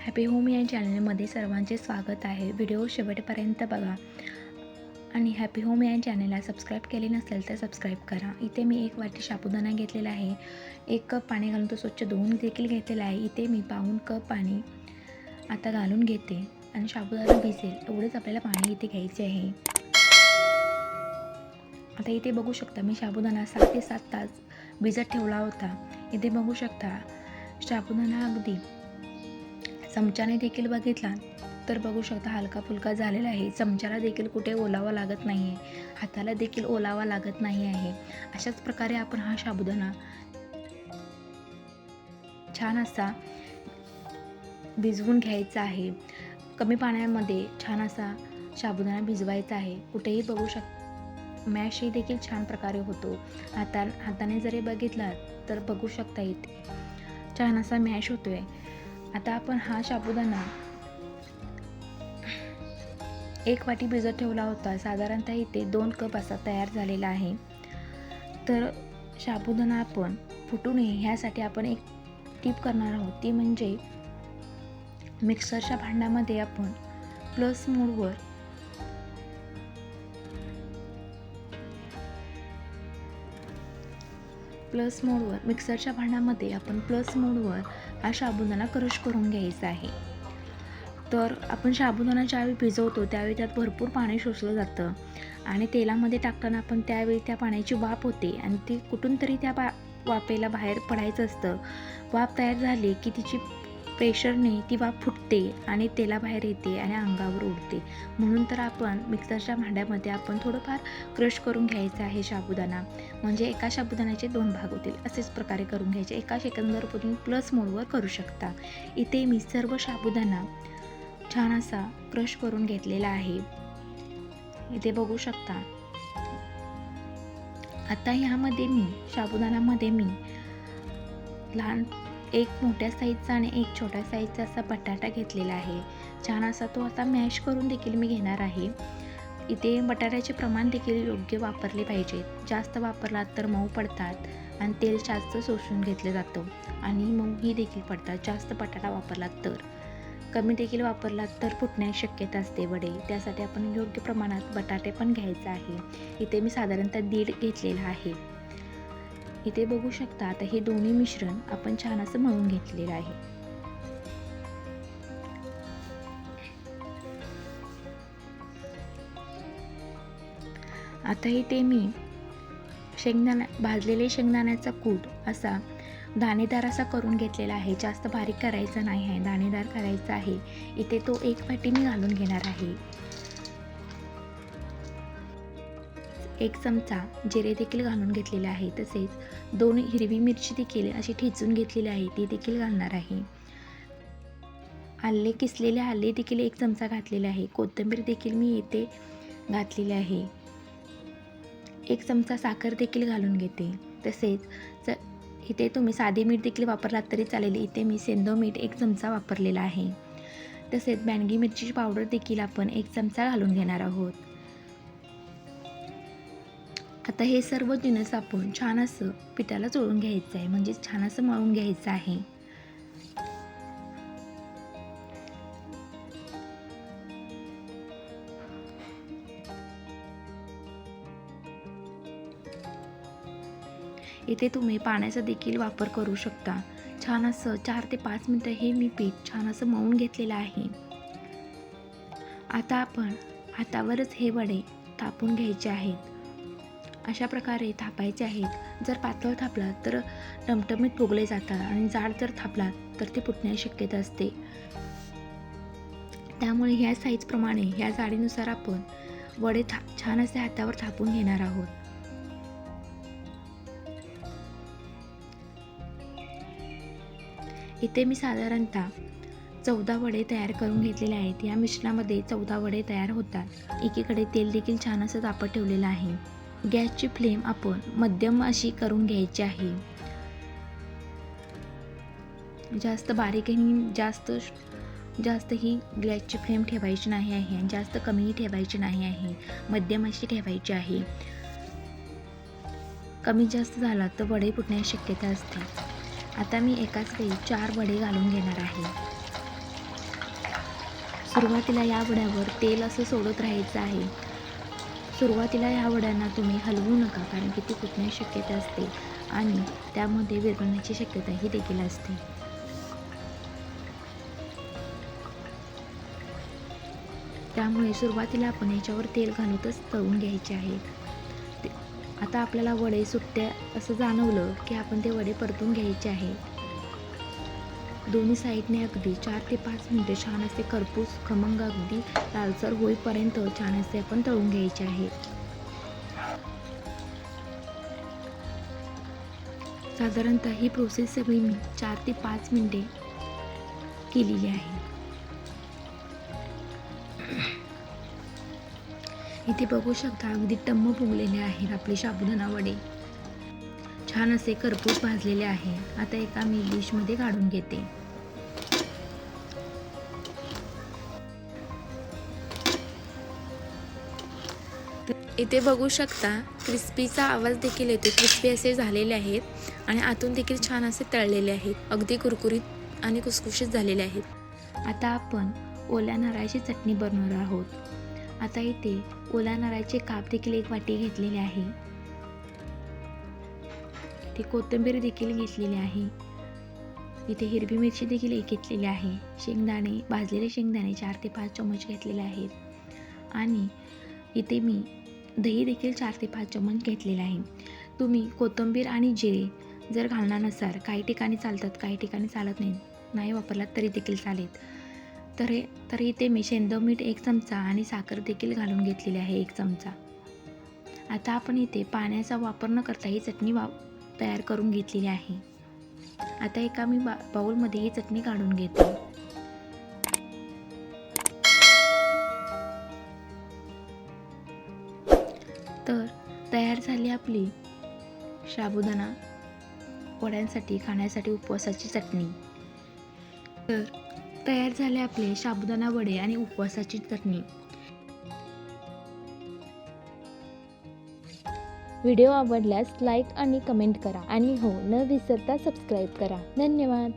Happy home या चॅनलमध्ये सर्वांचे स्वागत आहे. व्हिडिओ शेवटपर्यंत बघा. आणि हॅपी होम या चॅनलला सबस्क्राईब केले नसेल तर सबस्क्राईब करा. इथे मी एक वाटी साबुदाणा घेतलेला आहे. एक कप पाणी घालून तो स्वच्छ धुवून देखील घेतलेला आहे. इथे मी पाऊन कप पाणी आता घालून घेते. आणि साबुदाणा भिजेल. एवढंच आपल्याला पाणी इथे घ्यायचे आहे. आता इथे बघू शकता मी साबुदाणा सात ते सात तास भिजत ठेवला होता. इथे बघू शकता साबुदाणा अगदी चमच्याने देखील बघितला तर बघू शकता हलका फुलका झालेला आहे. चमच्याला देखील कुठे ओलावा लागत नाही आहे हाताला देखील ओलावा लागत नाही आहे. अशाच प्रकारे आपण हा साबुदाणा छान असा भिजवून घ्यायचा आहे. कमी पाण्यामध्ये छान असा साबुदाणा भिजवायचा आहे. कुठेही बघू शक मॅशही देखील छान प्रकारे होतो. हाता हाताने जरी बघितला तर बघू शकता येते छान असा मॅश होतो आहे आता आपण हा साबुदाणा एक वाटी भिजत ठेवला होता. साधारणतः इथे दोन कप असा तयार झालेला आहे. तर साबुदाणा आपण फुटू नये ह्यासाठी आपण एक टीप करणार आहोत. ती म्हणजे मिक्सरच्या भांड्यामध्ये आपण प्लस मोडवर प्लस मोडवर मिक्सरच्या भांड्यामध्ये आपण प्लस मोडवर हा साबुदाणा क्रश करून घ्यायचा आहे. तर आपण साबुदाणा ज्यावेळी भिजवतो त्यावेळी त्यात भरपूर पाणी शोषलं जातं आणि तेलामध्ये टाकताना आपण त्यावेळी त्या पाण्याची वाफ होते आणि ती कुठून तरी त्या बा वाफेला बाहेर पडायचं असतं. वाफ तयार झाली की तिची प्रेशरने ती वाफ फुटते आणि तेला बाहेर येते आणि अंगावर उडते म्हणून तर आपण मिक्सरच्या भांड्यामध्ये आपण थोडंफार क्रश करून घ्यायचं आहे साबुदाणा. म्हणजे एका साबुदाण्याचे दोन भाग होतील. असेच प्रकारे करून घ्यायचे. एका सेकंदावरून प्लस मोडवर करू शकता. इथे मी सर्व साबुदाणा छान असा क्रश करून घेतलेला आहे. इथे बघू शकता. आता ह्यामध्ये मी साबुदाण्यामध्ये मी लहान एक मोठ्या साईजचा आणि एक छोट्या साईजचा असा बटाटा घेतलेला आहे. छान असा तो आता मॅश करून देखील मी घेणार आहे. इथे बटाट्याचे प्रमाण देखील योग्य वापरले पाहिजेत जास्त वापरला तर मऊ पडतात आणि तेल जास्त शोषून घेतलं जातं आणि मऊही देखील पडतात. जास्त बटाटा वापरला तर. कमी देखील वापरला तर फुटण्याची शक्यता असते वडे. त्यासाठी आपण योग्य प्रमाणात बटाटे पण घ्यायचं आहे. इथे मी साधारणतः दीड घेतलेला आहे. इथे बघू शकता आता हे दोन्ही मिश्रण आपण छान असं मळून घेतलेलं आहे. आता इथे मी शेंगदाणा भाजलेले शेंगदाण्याचा कूट असा दाणेदार असा करून घेतलेला आहे. जास्त बारीक करायचा नाही आहे. दाणेदार करायचा आहे. इथे तो एक वाटी मी घालून घेणार आहे. एक चमचा जिरे देखील घालून घेतलेले आहे. तसेच दोन हिरवी मिरची देखील अशी ठेचून घेतलेली आहे ती देखील घालणार आहे. आले किसलेले आले देखील एक चमचा घातलेला आहे. कोथिंबीर देखील मी इथे घातलेली आहे. एक चमचा साखर देखील घालून घेते. तसेच च इथे तुम्ही साधे मीठ देखील वापरलात तरी चालेल. इथे मी सेंदो मीठ एक चमचा वापरलेला आहे. तसेच बॅनगी मिरचीची पावडर देखील आपण एक चमचा घालून घेणार आहोत. आता हे सर्व जिनस आपण छान असं पिठाला चोळून घ्यायचं आहे. म्हणजेच छान असं मळून घ्यायचं आहे. इथे तुम्ही पाण्याचा देखील वापर करू शकता. छान असं चार ते पाच मिनटं हे मी पीठ छान असं मळून घेतलेलं आहे. आता आपण हातावरच हे वडे तापून घ्यायचे आहेत. अशा प्रकारे थापायचे आहेत. जर पातळ थापला तर टमटमीत फुगले जातात आणि जाड जर थापला तर ते फुटण्याची शक्यता असते. त्यामुळे ह्या साईजप्रमाणे ह्या जाडीनुसार आपण वडे था छान असे हातावर थापून घेणार आहोत. इथे मी साधारणतः चौदा वडे तयार करून घेतलेले आहेत. या मिश्रणामध्ये चौदा वडे तयार होतात. एकीकडे तेल देखील छान असं तापत ठेवलेलं आहे. गॅसची फ्लेम आपण मध्यम अशी करून घ्यायची आहे. जास्त बारीकही जास्त जास्त ही गॅसची फ्लेम ठेवायची नाही आहे आणि जास्त कमीही ठेवायची नाही आहे. मध्यम अशी ठेवायची आहे. कमी जास्त झाला तर वडे फुटण्याची शक्यता असते. आता मी एकाच वेळी चार वडे घालून घेणार आहे. सुरुवातीला या वड्यावर तेल असं सोडत राहायचं आहे. सुरुवातीला ह्या वड्यांना तुम्ही हलवू नका कारण की ती फुटण्याची शक्यता असते आणि त्यामध्ये विरघळण्याची शक्यताही देखील असते. त्यामुळे सुरुवातीला आपण याच्यावर तेल घालूनच तळून घ्यायचे आहेत. ते- आता आपल्याला वडे सुट्ट्या असं जाणवलं की आपण ते वडे परतून घ्यायचे आहे दोन्ही साईडने अगदी चार ते पाच मिनटे छान असे करपूस खमंग अगदी लालसर होईपर्यंत छान असे आपण तळून घ्यायचे आहे. साधारणतः ही प्रोसेस सगळी मी चार ते पाच मिनटे केलेली आहे. इथे बघू शकता अगदी टम्म फुगलेले आहेत आपले साबुदाणा वडे. छान असे करपूस भाजलेले आहे. आता एका मी डिशमध्ये काढून घेते. इथे बघू शकता क्रिस्पीचा आवाज देखील येतो. क्रिस्पी असे झालेले आहेत आणि आतून देखील छान असे तळलेले आहेत. अगदी कुरकुरीत आणि कुसकुशीत झालेले आहेत. आता आपण ओल्या नारळाची चटणी बनवणार आहोत. आता इथे ओल्या नारळाचे काप देखील एक वाटी घेतलेले आहे. इथे कोथिंबीर देखील घेतलेली आहे. इथे हिरवी मिरची देखील एक घेतलेली आहे. शेंगदाणे भाजलेले शेंगदाणे चार ते पाच चमच घेतलेले आहेत. आणि इथे मी दही देखील चार ते पाच चमच घेतलेलं आहे. तुम्ही कोथिंबीर आणि जिरे जर घालणार नसाल काही ठिकाणी चालतात काही ठिकाणी चालत नाही नाही वापरलात तरी देखील चालेल. तर हे तर इथे मी शेंदव मीठ एक चमचा आणि साखर देखील घालून घेतलेली आहे एक चमचा. आता आपण इथे पाण्याचा वापर न करता ही चटणी वा तयार करून घेतलेली आहे. आता एका मी बा बाऊलमध्ये ही चटणी काढून घेतो. तयार झाली आपली. साबुदाणा वड्यांसाठी खाण्यासाठी उपवासाची चटणी. तर तयार झाले आपले साबुदाणा वडे आणि उपवासाची चटणी. व्हिडिओ आवडल्यास लाईक आणि कमेंट करा. आणि हो न विसरता सबस्क्राईब करा. धन्यवाद.